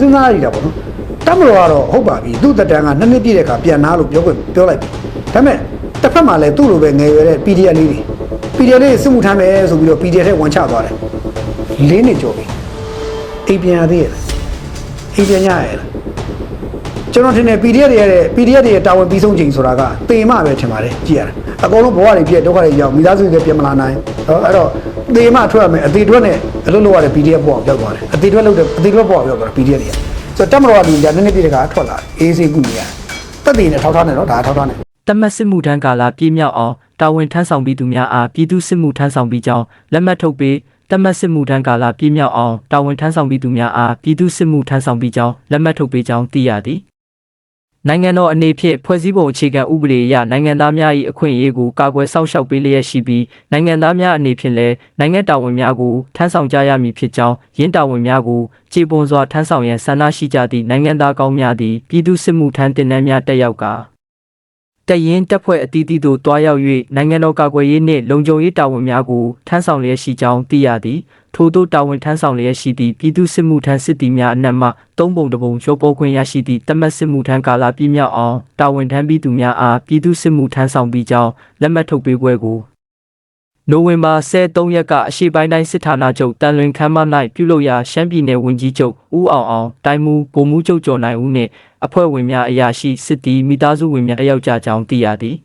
စဉ်းစားရတာပေါ့နော်တမတော်ကတော့ဟုတ်ပါပြီသူ့တက်တန်းကနှစ်နှစ်ပြည့်တဲ့အခါပြန်နာလို့ပြောခွင့်ပြောလိုက်ပြီဒါပေမဲ့တစ်ဖက်မှာလည်းသူ့လိုပဲငယ်ရွယ်တဲ့ PDF လေးတွေ PDF လေးစစ်မှုထမ်းမယ်ဆိုပြီးတော့ PDF ထဲဝန်ချသွားတယ်လေးနှစ်ကျော်ပြီအိမ်ပြန်ရသေးရဲ့လားအိမ်ပြန်ရရဲ့လားကျွန်တော်ထင်တယ် PDF တွေရဲ့ PDF တွေရဲ့တာဝန်ပြီးဆုံးချိန်ဆိုတာကတေမပဲထင်ပါတယ်ကြည့်ရတာအကုန်လုံးဘဝတွေပြည့်ဒုက္ခတွေရောက်မိသားစုတွေပြန်မလာနိုင်ဟောအဲ့တော့ တေမထွက်ရမယ်အသေးထွက်နဲ့အလုပ်လုပ်ရတဲ့ PDF ဘဝရောက်သွားတယ်အသေးထွက်လုပ်တဲ့အသေးထွက်ဘဝရောက်သွားတယ် PDF တွေကဆိုတော့တက်မတော်ကဒီညာနည်းနည်းပြည့်တဲ့ကထွက်လာတယ်အေးစေးကုနေရတယ်တက်တည်နဲ့ထောက်ထားနေတော့ဒါထောက်ထားနေတမတ်စစ်မှုထမ်းကာလပြည့်မြောက်အောင်တာဝန်ထမ်းဆောင်ပြီးသူများအားပြည်သူစစ်မှုထမ်းဆောင်ပြီးကြောင်းလက်မှတ်ထုတ်ပေးတမတ်စစ်မှုထမ်းကာလပြည့်မြောက်အောင်တာဝန်ထမ်းဆောင်ပြီးသူများအားပြည်သူစစ်မှုထမ်းဆောင်ပြီးကြောင်းလက်မှတ်ထုတ်ပေးကြောင်းသိရသည် နိုင်ငံတော်အနေဖြင့်ဖွဲ့စည်းပုံအခြေခံဥပဒေအရနိုင်ငံသားများ၏အခွင့်အရေးကိုကာကွယ်စောင့်ရှောက်ပေးလျက်ရှိပြီးနိုင်ငံသားများအနေဖြင့်လည်းနိုင်ငံတာဝန်များကိုထမ်းဆောင်ကြရမည်ဖြစ်ကြောင်းရင်းတာဝန်များကိုခြေပွန်စွာထမ်းဆောင်ရန်ဆန္ဒရှိကြသည့်နိုင်ငံသားကောင်းများသည်ပြည်သူစစ်မှုထမ်းတင်နန်းများတက်ရောက်ကာတရင်တပ်ဖွဲ့အသီးသီးတို့တွားရောက်၍နိုင်ငံတော်ကာကွယ်ရေးနှင့်လုံခြုံရေးတာဝန်များကိုထမ်းဆောင်လျက်ရှိကြောင်းသိရသည် ထို့သောတာဝန်ထမ်းဆောင်လျက်ရှိသည့်ပြည်သူစစ်မှုထမ်းစစ်သည်များအနက်မှသုံးပုံတစ်ပုံရုပ်ပေါ်ခွင့်ရရှိသည့်တမတ်စစ်မှုထမ်းကာလပြည့်မြောက်အောင်တာဝန်ထမ်းပြီးသူများအားပြည်သူစစ်မှုထမ်းဆောင်ပြီးကြောင်းလက်မှတ်ထုတ်ပေးပွဲကိုနိုဝင်ဘာ13ရက်ကအရှိပိုင်းတိုင်းစစ်ဌာနချုပ်တန်လွင်ခမ်းမ၌ပြုလုပ်ရာရှမ်းပြည်နယ်ဝန်ကြီးချုပ်ဦးအောင်အောင်တိုင်းမူဗိုလ်မှူးချုပ်ကျော်နိုင်ဦးနှင့်အဖွဲ့ဝင်များအရာရှိစစ်သည်မိသားစုဝင်များတက်ရောက်ကြကြောင်းသိရသည်